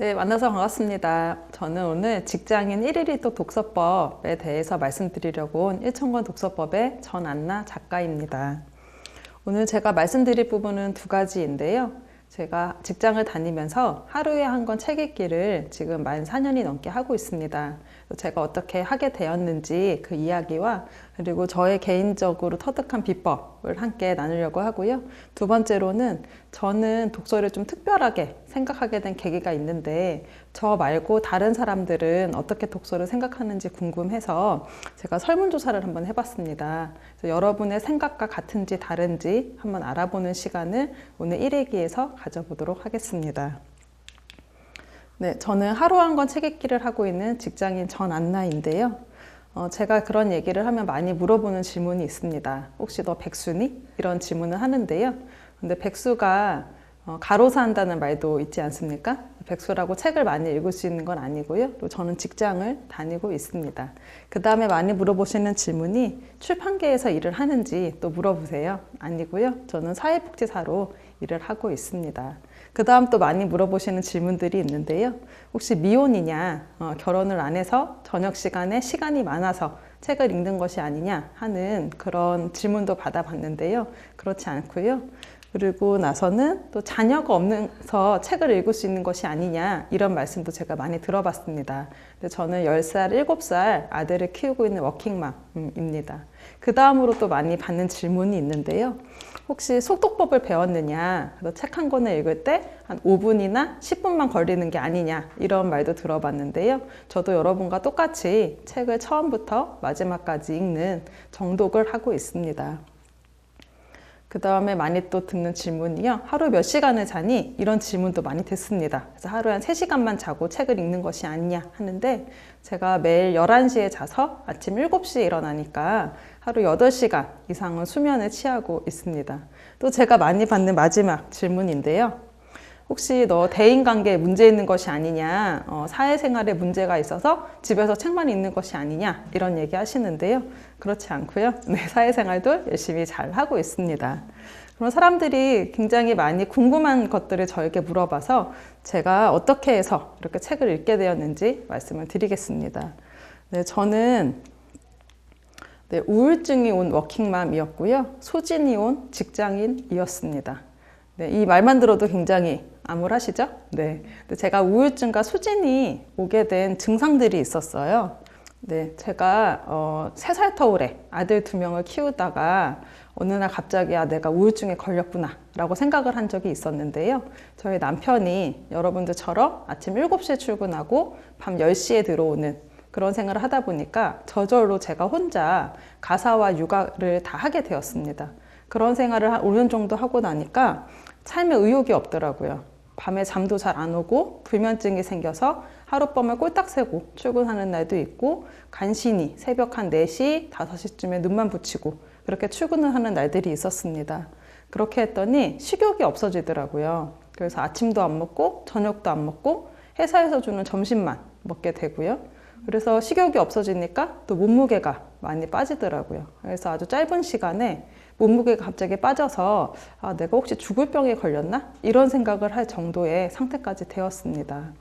네, 만나서 반갑습니다. 저는 오늘 직장인 1일1도 독서법에 대해서 말씀드리려고 온 1천권 독서법의 전안나 작가입니다. 오늘 제가 말씀드릴 부분은 두 가지인데요. 제가 직장을 다니면서 하루에 한 권 책 읽기를 지금 만 4년이 넘게 하고 있습니다. 제가 어떻게 하게 되었는지 그 이야기와 그리고 저의 개인적으로 터득한 비법을 함께 나누려고 하고요. 두 번째로는 저는 독서를 좀 특별하게 생각하게 된 계기가 있는데 저 말고 다른 사람들은 어떻게 독서를 생각하는지 궁금해서 제가 설문조사를 한번 해봤습니다. 그래서 여러분의 생각과 같은지 다른지 한번 알아보는 시간을 오늘 1회기에서 가져보도록 하겠습니다. 네, 저는 하루 한 권 책 읽기를 하고 있는 직장인 전안나인데요. 어, 제가 그런 얘기를 하면 많이 물어보는 질문이 있습니다. 혹시 너 백수니? 이런 질문을 하는데요. 근데 백수가 어, 가로사 한다는 말도 있지 않습니까? 백수라고 책을 많이 읽을 수 있는 건 아니고요. 또 저는 직장을 다니고 있습니다. 그 다음에 많이 물어보시는 질문이 출판계에서 일을 하는지 또 물어보세요. 아니고요. 저는 사회복지사로 일을 하고 있습니다. 그 다음 또 많이 물어보시는 질문들이 있는데요. 혹시 미혼이냐, 어, 결혼을 안 해서 저녁 시간에 시간이 많아서 책을 읽는 것이 아니냐 하는 그런 질문도 받아봤는데요. 그렇지 않고요. 그리고 나서는 또 자녀가 없어서 책을 읽을 수 있는 것이 아니냐 이런 말씀도 제가 많이 들어봤습니다. 근데 저는 10살, 7살 아들을 키우고 있는 워킹맘입니다. 그 다음으로 또 많이 받는 질문이 있는데요. 혹시 속독법을 배웠느냐? 책한 권을 읽을 때 한 5분이나 10분만 걸리는 게 아니냐? 이런 말도 들어봤는데요. 저도 여러분과 똑같이 책을 처음부터 마지막까지 읽는 정독을 하고 있습니다. 그 다음에 많이 또 듣는 질문이요. 하루 몇 시간을 자니? 이런 질문도 많이 듣습니다. 그래서 하루에 한 3시간만 자고 책을 읽는 것이 아니냐 하는데 제가 매일 11시에 자서 아침 7시에 일어나니까 하루 8시간 이상은 수면을 취하고 있습니다. 또 제가 많이 받는 마지막 질문인데요. 혹시 너 대인관계에 문제 있는 것이 아니냐, 어, 사회생활에 문제가 있어서 집에서 책만 읽는 것이 아니냐, 이런 얘기 하시는데요. 그렇지 않고요. 네, 사회생활도 열심히 잘 하고 있습니다. 그런 사람들이 굉장히 많이 궁금한 것들을 저에게 물어봐서 제가 어떻게 해서 이렇게 책을 읽게 되었는지 말씀을 드리겠습니다. 네, 저는 네, 우울증이 온 워킹맘이었고요. 소진이 온 직장인이었습니다. 네, 이 말만 들어도 굉장히 암울하시죠? 네. 제가 우울증과 수진이 오게 된 증상들이 있었어요. 네, 제가 어, 3살 터울에 아들 두 명을 키우다가 어느 날 갑자기 아, 내가 우울증에 걸렸구나 라고 생각을 한 적이 있었는데요. 저희 남편이 여러분들처럼 아침 7시에 출근하고 밤 10시에 들어오는 그런 생활을 하다 보니까 저절로 제가 혼자 가사와 육아를 다 하게 되었습니다. 그런 생활을 한 5년 정도 하고 나니까 삶에 의욕이 없더라고요. 밤에 잠도 잘 안 오고 불면증이 생겨서 하룻밤을 꼴딱 새고 출근하는 날도 있고 간신히 새벽 한 4시, 5시쯤에 눈만 붙이고 그렇게 출근을 하는 날들이 있었습니다. 그렇게 했더니 식욕이 없어지더라고요. 그래서 아침도 안 먹고 저녁도 안 먹고 회사에서 주는 점심만 먹게 되고요. 그래서 식욕이 없어지니까 또 몸무게가 많이 빠지더라고요. 그래서 아주 짧은 시간에 몸무게가 갑자기 빠져서 아, 내가 혹시 죽을 병에 걸렸나? 이런 생각을 할 정도의 상태까지 되었습니다.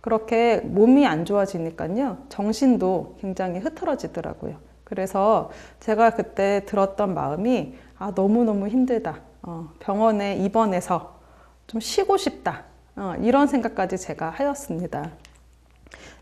그렇게 몸이 안 좋아지니까요. 정신도 굉장히 흐트러지더라고요. 그래서 제가 그때 들었던 마음이 아, 너무너무 힘들다. 어, 병원에 입원해서 좀 쉬고 싶다. 어, 이런 생각까지 제가 하였습니다.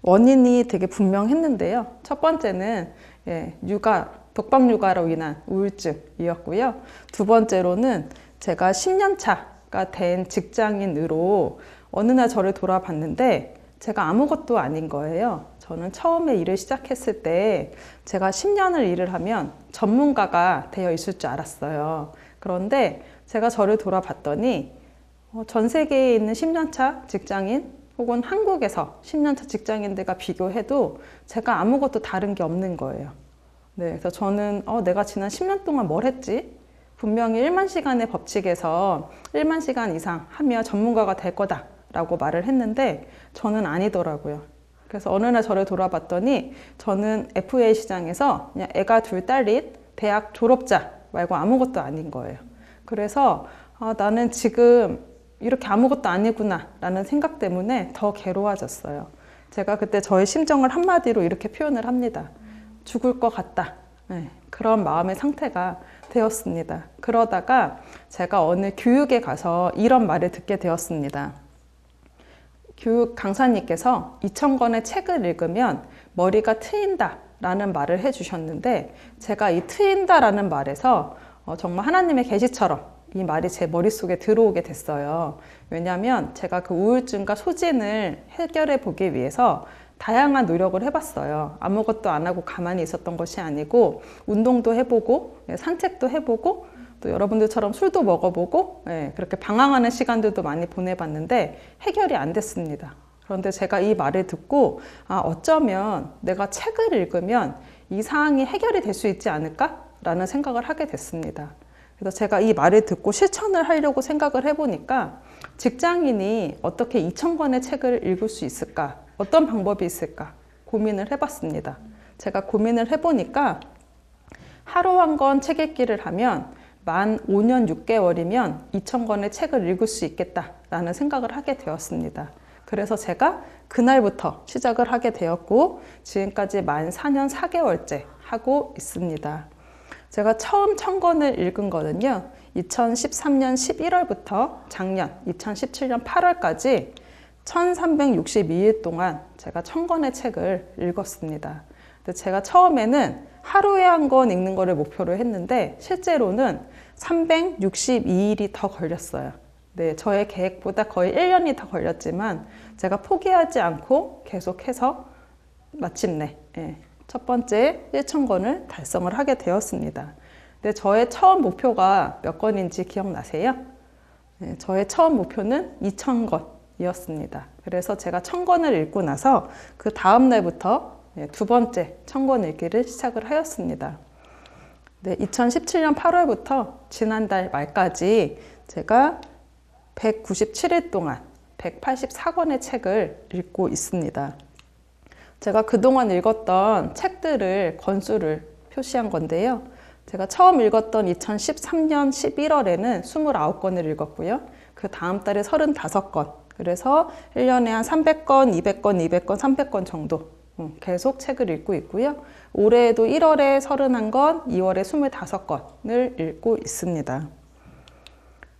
원인이 되게 분명했는데요. 첫 번째는 예, 육아 독박 육아로 인한 우울증이었고요. 두 번째로는 제가 10년 차가 된 직장인으로 어느 날 저를 돌아봤는데 제가 아무것도 아닌 거예요. 저는 처음에 일을 시작했을 때 제가 10년을 일을 하면 전문가가 되어 있을 줄 알았어요. 그런데 제가 저를 돌아봤더니 어, 전 세계에 있는 10년차 직장인 혹은 한국에서 10년차 직장인들과 비교해도 제가 아무것도 다른 게 없는 거예요. 네, 그래서 저는 어, 내가 지난 10년 동안 뭘 했지? 분명히 1만 시간의 법칙에서 1만 시간 이상 하면 전문가가 될 거다 라고 말을 했는데 저는 아니더라고요. 그래서 어느 날 저를 돌아봤더니 저는 FA 시장에서 그냥 애가 둘 딸린 대학 졸업자 말고 아무것도 아닌 거예요. 그래서 아, 나는 지금 이렇게 아무것도 아니구나 라는 생각 때문에 더 괴로워졌어요. 제가 그때 저의 심정을 한마디로 이렇게 표현을 합니다. 죽을 것 같다. 네, 그런 마음의 상태가 되었습니다. 그러다가 제가 어느 교육에 가서 이런 말을 듣게 되었습니다. 교육 강사님께서 2,000권의 책을 읽으면 머리가 트인다 라는 말을 해주셨는데 제가 이 트인다 라는 말에서 어, 정말 하나님의 계시처럼 이 말이 제 머릿속에 들어오게 됐어요. 왜냐하면 제가 그 우울증과 소진을 해결해 보기 위해서 다양한 노력을 해봤어요. 아무것도 안 하고 가만히 있었던 것이 아니고 운동도 해보고 예, 산책도 해보고 또 여러분들처럼 술도 먹어보고 예, 그렇게 방황하는 시간들도 많이 보내봤는데 해결이 안 됐습니다. 그런데 제가 이 말을 듣고 아, 어쩌면 내가 책을 읽으면 이 사항이 해결이 될 수 있지 않을까라는 생각을 하게 됐습니다. 그래서 제가 이 말을 듣고 실천을 하려고 생각을 해보니까 직장인이 어떻게 2,000권의 책을 읽을 수 있을까? 어떤 방법이 있을까? 고민을 해봤습니다. 제가 고민을 해보니까 하루 한 권 책 읽기를 하면 만 5년 6개월이면 2,000권의 책을 읽을 수 있겠다라는 생각을 하게 되었습니다. 그래서 제가 그날부터 시작을 하게 되었고 지금까지 만 4년 4개월째 하고 있습니다. 제가 처음 천권을 읽은 거는요. 2013년 11월부터 작년 2017년 8월까지 1362일 동안 제가 천권의 책을 읽었습니다. 근데 제가 처음에는 하루에 한 권 읽는 거를 목표로 했는데 실제로는 362일이 더 걸렸어요. 네, 저의 계획보다 거의 1년이 더 걸렸지만 제가 포기하지 않고 계속해서 마침내 예, 첫 번째 1,000권을 달성을 하게 되었습니다. 근데 저의 처음 목표가 몇 권인지 기억나세요? 네, 저의 처음 목표는 2,000권이었습니다. 그래서 제가 1,000권을 읽고 나서 그 다음 날부터 네, 두 번째 1,000권 읽기를 시작을 하였습니다. 네, 2017년 8월부터 지난달 말까지 제가 197일 동안 184권의 책을 읽고 있습니다. 제가 그동안 읽었던 책들을 권수를 표시한 건데요. 제가 처음 읽었던 2013년 11월에는 29권을 읽었고요. 그 다음 달에 35권. 그래서 1년에 한 300권, 200권, 200권, 300권 정도 음, 계속 책을 읽고 있고요. 올해에도 1월에 31권, 2월에 25권을 읽고 있습니다.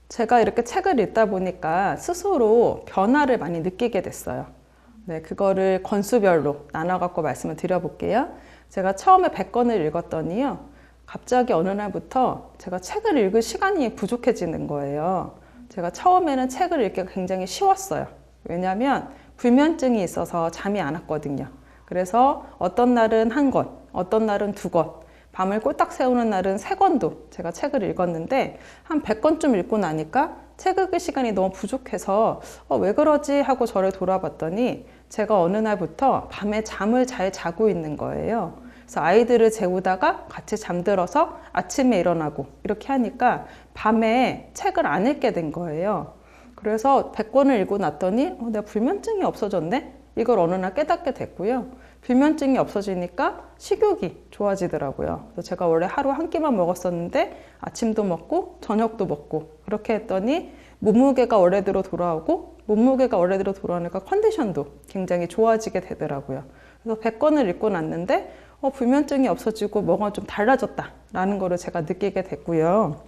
제가 이렇게 책을 읽다 보니까 스스로 변화를 많이 느끼게 됐어요. 네, 그거를 권수별로 나눠 갖고 말씀을 드려볼게요. 제가 처음에 100권을 읽었더니요. 갑자기 어느 날부터 제가 책을 읽을 시간이 부족해지는 거예요. 제가 처음에는 책을 읽기가 굉장히 쉬웠어요. 왜냐하면 불면증이 있어서 잠이 안 왔거든요. 그래서 어떤 날은 한 권, 어떤 날은 두 권, 밤을 꼴딱 세우는 날은 세 권도 제가 책을 읽었는데 한 100권쯤 읽고 나니까 책 읽을 시간이 너무 부족해서 어, 왜 그러지 하고 저를 돌아봤더니 제가 어느 날부터 밤에 잠을 잘 자고 있는 거예요. 그래서 아이들을 재우다가 같이 잠들어서 아침에 일어나고 이렇게 하니까 밤에 책을 안 읽게 된 거예요. 그래서 100권을 읽고 났더니 어, 내가 불면증이 없어졌네? 이걸 어느 날 깨닫게 됐고요. 불면증이 없어지니까 식욕이 좋아지더라고요. 그래서 제가 원래 하루 한 끼만 먹었었는데 아침도 먹고 저녁도 먹고 그렇게 했더니 몸무게가 원래대로 돌아오고 몸무게가 원래대로 돌아오니까 컨디션도 굉장히 좋아지게 되더라고요. 그래서 100권을 읽고 났는데 어, 불면증이 없어지고 뭐가 좀 달라졌다라는 거를 제가 느끼게 됐고요.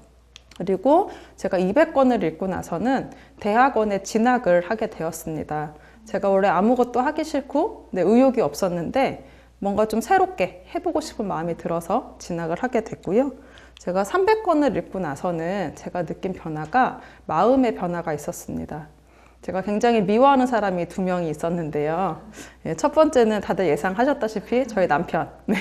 그리고 제가 200권을 읽고 나서는 대학원에 진학을 하게 되었습니다. 제가 원래 아무것도 하기 싫고 네, 의욕이 없었는데 뭔가 좀 새롭게 해보고 싶은 마음이 들어서 진학을 하게 됐고요. 제가 300권을 읽고 나서는 제가 느낀 변화가 마음의 변화가 있었습니다. 제가 굉장히 미워하는 사람이 두 명이 있었는데요. 예, 첫 번째는 다들 예상하셨다시피 저희 남편. 네.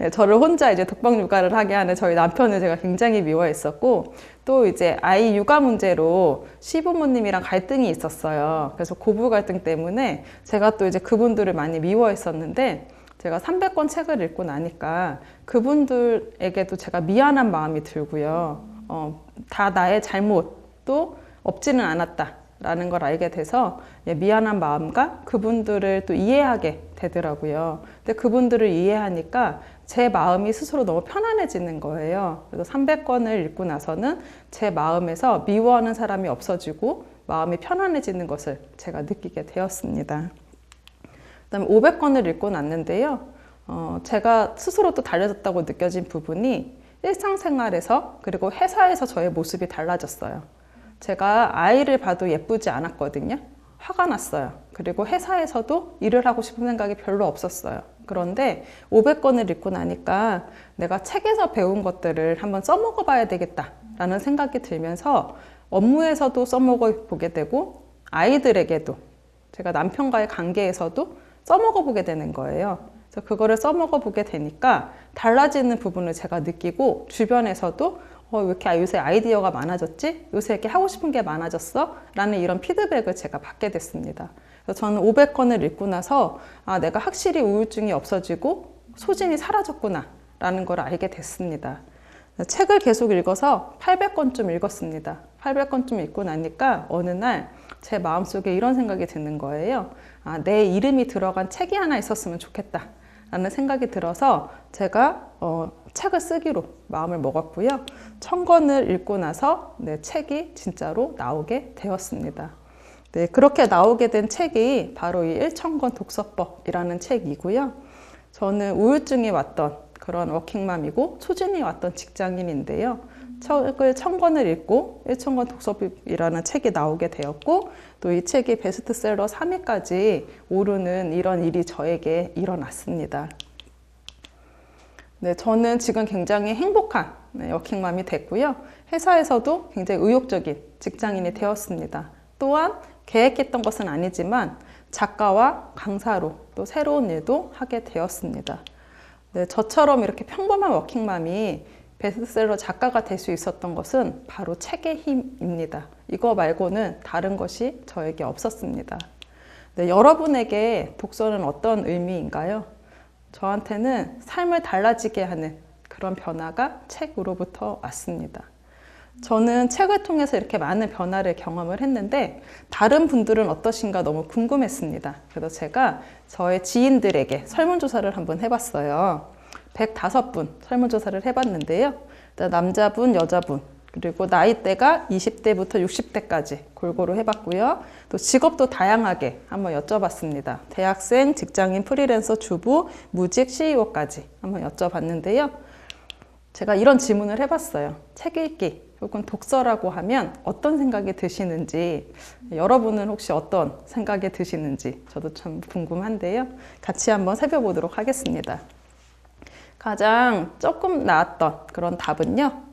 예, 저를 혼자 이제 독방 육아를 하게 하는 저희 남편을 제가 굉장히 미워했었고, 또 이제 아이 육아 문제로 시부모님이랑 갈등이 있었어요. 그래서 고부 갈등 때문에 제가 또 이제 그분들을 많이 미워했었는데, 제가 300권 책을 읽고 나니까 그분들에게도 제가 미안한 마음이 들고요. 어, 다 나의 잘못도 없지는 않았다. 라는 걸 알게 돼서 예, 미안한 마음과 그분들을 또 이해하게 되더라고요. 근데 그분들을 이해하니까 제 마음이 스스로 너무 편안해지는 거예요. 그래서 300권을 읽고 나서는 제 마음에서 미워하는 사람이 없어지고 마음이 편안해지는 것을 제가 느끼게 되었습니다. 그다음에 500권을 읽고 났는데요. 어, 제가 스스로 또 달라졌다고 느껴진 부분이 일상생활에서 그리고 회사에서 저의 모습이 달라졌어요. 제가 아이를 봐도 예쁘지 않았거든요. 화가 났어요. 그리고 회사에서도 일을 하고 싶은 생각이 별로 없었어요. 그런데 500권을 읽고 나니까 내가 책에서 배운 것들을 한번 써먹어 봐야 되겠다라는 생각이 들면서 업무에서도 써먹어 보게 되고 아이들에게도 제가 남편과의 관계에서도 써먹어 보게 되는 거예요. 그래서 그거를 써먹어 보게 되니까 달라지는 부분을 제가 느끼고 주변에서도 어, 왜 이렇게 요새 아이디어가 많아졌지? 요새 이렇게 하고 싶은 게 많아졌어? 라는 이런 피드백을 제가 받게 됐습니다. 그래서 저는 500권을 읽고 나서 아, 내가 확실히 우울증이 없어지고 소진이 사라졌구나 라는 걸 알게 됐습니다. 책을 계속 읽어서 800권쯤 읽었습니다. 800권쯤 읽고 나니까 어느 날 제 마음속에 이런 생각이 드는 거예요. 아, 내 이름이 들어간 책이 하나 있었으면 좋겠다. 라는 생각이 들어서 제가 어, 책을 쓰기로 마음을 먹었고요. 천 권을 읽고 나서 네, 책이 진짜로 나오게 되었습니다. 네, 그렇게 나오게 된 책이 바로 이 1천권 독서법이라는 책이고요. 저는 우울증이 왔던 그런 워킹맘이고 초진이 왔던 직장인인데요. 책을 천 권을 읽고 1천권 독서법이라는 책이 나오게 되었고 또 이 책이 베스트셀러 3위까지 오르는 이런 일이 저에게 일어났습니다. 네, 저는 지금 굉장히 행복한 네, 워킹맘이 됐고요. 회사에서도 굉장히 의욕적인 직장인이 되었습니다. 또한 계획했던 것은 아니지만 작가와 강사로 또 새로운 일도 하게 되었습니다. 네, 저처럼 이렇게 평범한 워킹맘이 베스트셀러 작가가 될 수 있었던 것은 바로 책의 힘입니다. 이거 말고는 다른 것이 저에게 없었습니다. 네, 여러분에게 독서는 어떤 의미인가요? 저한테는 삶을 달라지게 하는 그런 변화가 책으로부터 왔습니다. 저는 책을 통해서 이렇게 많은 변화를 경험을 했는데 다른 분들은 어떠신가 너무 궁금했습니다. 그래서 제가 저의 지인들에게 설문조사를 한번 해봤어요. 105분 설문조사를 해봤는데요. 남자분, 여자분, 그리고 나이대가 20대부터 60대까지 골고루 해봤고요. 또 직업도 다양하게 한번 여쭤봤습니다. 대학생, 직장인, 프리랜서, 주부, 무직, CEO까지 한번 여쭤봤는데요. 제가 이런 질문을 해봤어요. 책 읽기 혹은 독서라고 하면 어떤 생각이 드시는지 여러분은 혹시 어떤 생각이 드시는지 저도 참 궁금한데요. 같이 한번 살펴보도록 하겠습니다. 가장 조금 나왔던 그런 답은요.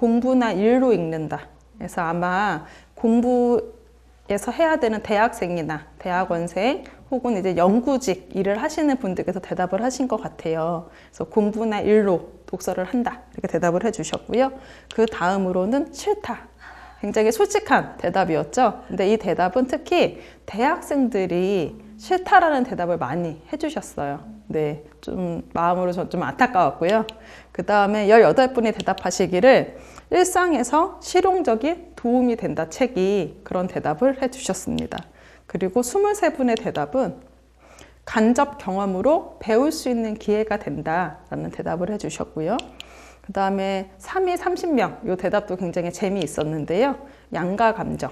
공부나 일로 읽는다. 그래서 아마 공부에서 해야 되는 대학생이나 대학원생 혹은 이제 연구직 일을 하시는 분들께서 대답을 하신 것 같아요. 그래서 공부나 일로 독서를 한다. 이렇게 대답을 해 주셨고요. 그 다음으로는 싫다. 굉장히 솔직한 대답이었죠. 근데 이 대답은 특히 대학생들이 싫다라는 대답을 많이 해주셨어요. 네, 좀 마음으로 좀 안타까웠고요. 그 다음에 18분이 대답하시기를 일상에서 실용적인 도움이 된다 책이 그런 대답을 해주셨습니다. 그리고 23분의 대답은 간접 경험으로 배울 수 있는 기회가 된다라는 대답을 해주셨고요. 그 다음에 3위 30명, 이 대답도 굉장히 재미있었는데요. 양가 감정.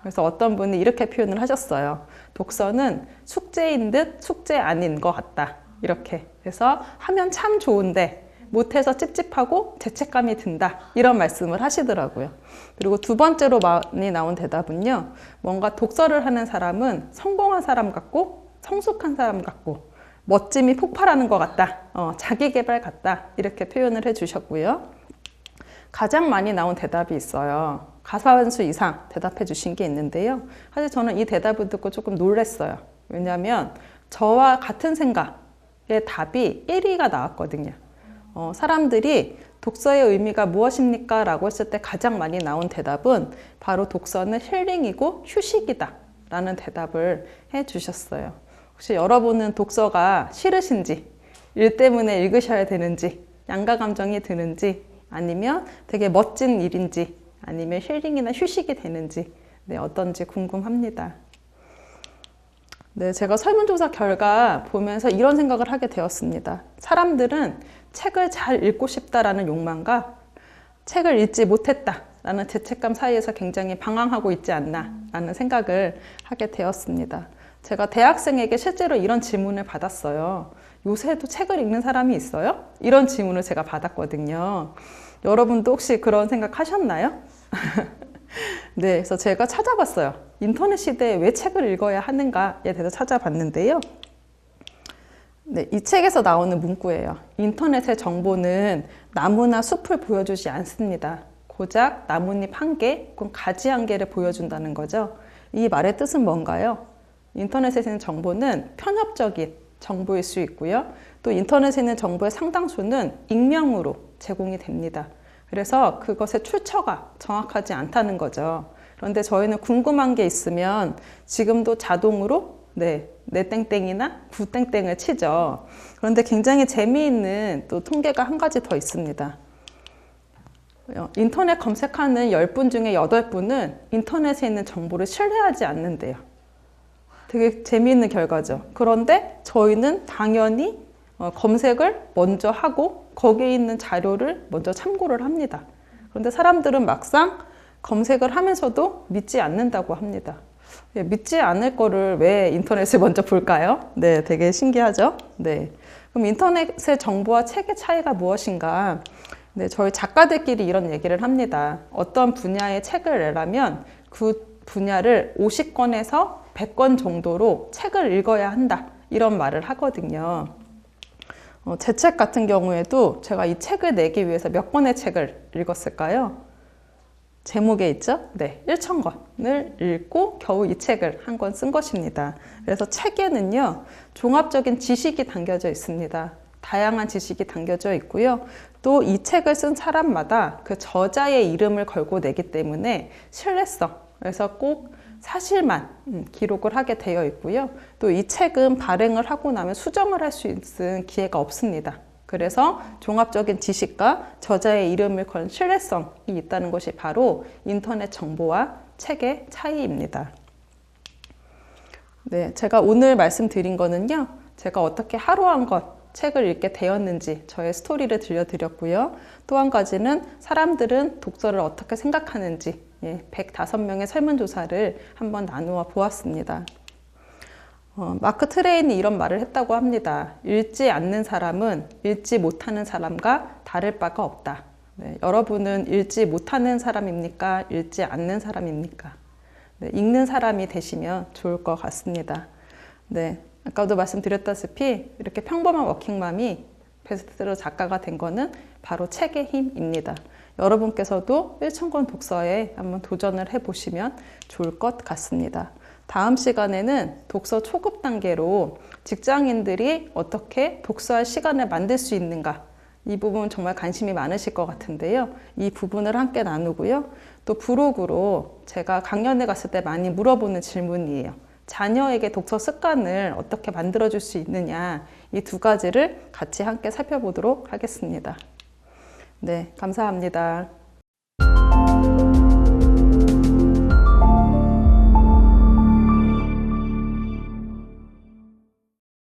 그래서 어떤 분이 이렇게 표현을 하셨어요. 독서는 숙제인 듯 숙제 아닌 것 같다. 이렇게. 그래서 하면 참 좋은데 못해서 찝찝하고 죄책감이 든다. 이런 말씀을 하시더라고요. 그리고 두 번째로 많이 나온 대답은요. 뭔가 독서를 하는 사람은 성공한 사람 같고 성숙한 사람 같고 멋짐이 폭발하는 것 같다. 어, 자기 개발 같다. 이렇게 표현을 해 주셨고요. 가장 많이 나온 대답이 있어요. 가사원수 이상 대답해 주신 게 있는데요. 사실 저는 이 대답을 듣고 조금 놀랐어요. 왜냐하면 저와 같은 생각의 답이 1위가 나왔거든요. 어, 사람들이 독서의 의미가 무엇입니까? 라고 했을 때 가장 많이 나온 대답은 바로 독서는 힐링이고 휴식이다. 라는 대답을 해 주셨어요. 혹시 여러분은 독서가 싫으신지, 일 때문에 읽으셔야 되는지, 양가 감정이 드는지, 아니면 되게 멋진 일인지, 아니면 힐링이나 휴식이 되는지, 네, 어떤지 궁금합니다. 네, 제가 설문조사 결과 보면서 이런 생각을 하게 되었습니다. 사람들은 책을 잘 읽고 싶다라는 욕망과 책을 읽지 못했다라는 죄책감 사이에서 굉장히 방황하고 있지 않나라는 생각을 하게 되었습니다. 제가 대학생에게 실제로 이런 질문을 받았어요. 요새도 책을 읽는 사람이 있어요? 이런 질문을 제가 받았거든요. 여러분도 혹시 그런 생각 하셨나요? 네, 그래서 제가 찾아봤어요. 인터넷 시대에 왜 책을 읽어야 하는가에 대해서 찾아봤는데요. 네, 이 책에서 나오는 문구예요. 인터넷의 정보는 나무나 숲을 보여주지 않습니다. 고작 나뭇잎 한 개, 혹은 가지 한 개를 보여준다는 거죠. 이 말의 뜻은 뭔가요? 인터넷에 있는 정보는 편협적인 정보일 수 있고요. 또 인터넷에 있는 정보의 상당수는 익명으로 제공이 됩니다. 그래서 그것의 출처가 정확하지 않다는 거죠. 그런데 저희는 궁금한 게 있으면 지금도 자동으로 네, 내 땡땡이나 부땡땡을 치죠. 그런데 굉장히 재미있는 또 통계가 한 가지 더 있습니다. 어, 인터넷 검색하는 10분 중에 8분은 인터넷에 있는 정보를 신뢰하지 않는데요. 되게 재미있는 결과죠. 그런데 저희는 당연히 어, 검색을 먼저 하고 거기에 있는 자료를 먼저 참고를 합니다. 그런데 사람들은 막상 검색을 하면서도 믿지 않는다고 합니다. 예, 믿지 않을 거를 왜 인터넷을 먼저 볼까요? 네, 되게 신기하죠? 네. 그럼 인터넷의 정보와 책의 차이가 무엇인가? 네, 저희 작가들끼리 이런 얘기를 합니다. 어떤 분야의 책을 내라면 그 분야를 50권에서 100권 정도로 책을 읽어야 한다. 이런 말을 하거든요. 어, 제 책 같은 경우에도 제가 이 책을 내기 위해서 몇 권의 책을 읽었을까요? 제목에 있죠? 네, 1,000권을 읽고 겨우 이 책을 한 권 쓴 것입니다. 그래서 책에는요, 종합적인 지식이 담겨져 있습니다. 다양한 지식이 담겨져 있고요. 또 이 책을 쓴 사람마다 그 저자의 이름을 걸고 내기 때문에 신뢰성, 그래서 꼭 사실만 음, 기록을 하게 되어 있고요. 또 이 책은 발행을 하고 나면 수정을 할 수 있는 기회가 없습니다. 그래서 종합적인 지식과 저자의 이름을 건 신뢰성이 있다는 것이 바로 인터넷 정보와 책의 차이입니다. 네, 제가 오늘 말씀드린 거는요. 제가 어떻게 하루 한 것 책을 읽게 되었는지 저의 스토리를 들려드렸고요. 또 한 가지는 사람들은 독서를 어떻게 생각하는지 예, 105명의 설문조사를 한번 나누어 보았습니다. 어, 마크 트레인이 이런 말을 했다고 합니다. 읽지 않는 사람은 읽지 못하는 사람과 다를 바가 없다. 네, 여러분은 읽지 못하는 사람입니까? 읽지 않는 사람입니까? 네, 읽는 사람이 되시면 좋을 것 같습니다. 네, 아까도 말씀드렸다시피 이렇게 평범한 워킹맘이 베스트셀러 작가가 된 거는 바로 책의 힘입니다. 여러분께서도 1,000권 독서에 한번 도전을 해보시면 좋을 것 같습니다. 다음 시간에는 독서 초급 단계로 직장인들이 어떻게 독서할 시간을 만들 수 있는가 이 부분 정말 관심이 많으실 것 같은데요. 이 부분을 함께 나누고요. 또 브로그로 제가 강연에 갔을 때 많이 물어보는 질문이에요. 자녀에게 독서 습관을 어떻게 만들어줄 수 있느냐 이 두 가지를 같이 함께 살펴보도록 하겠습니다. 네, 감사합니다.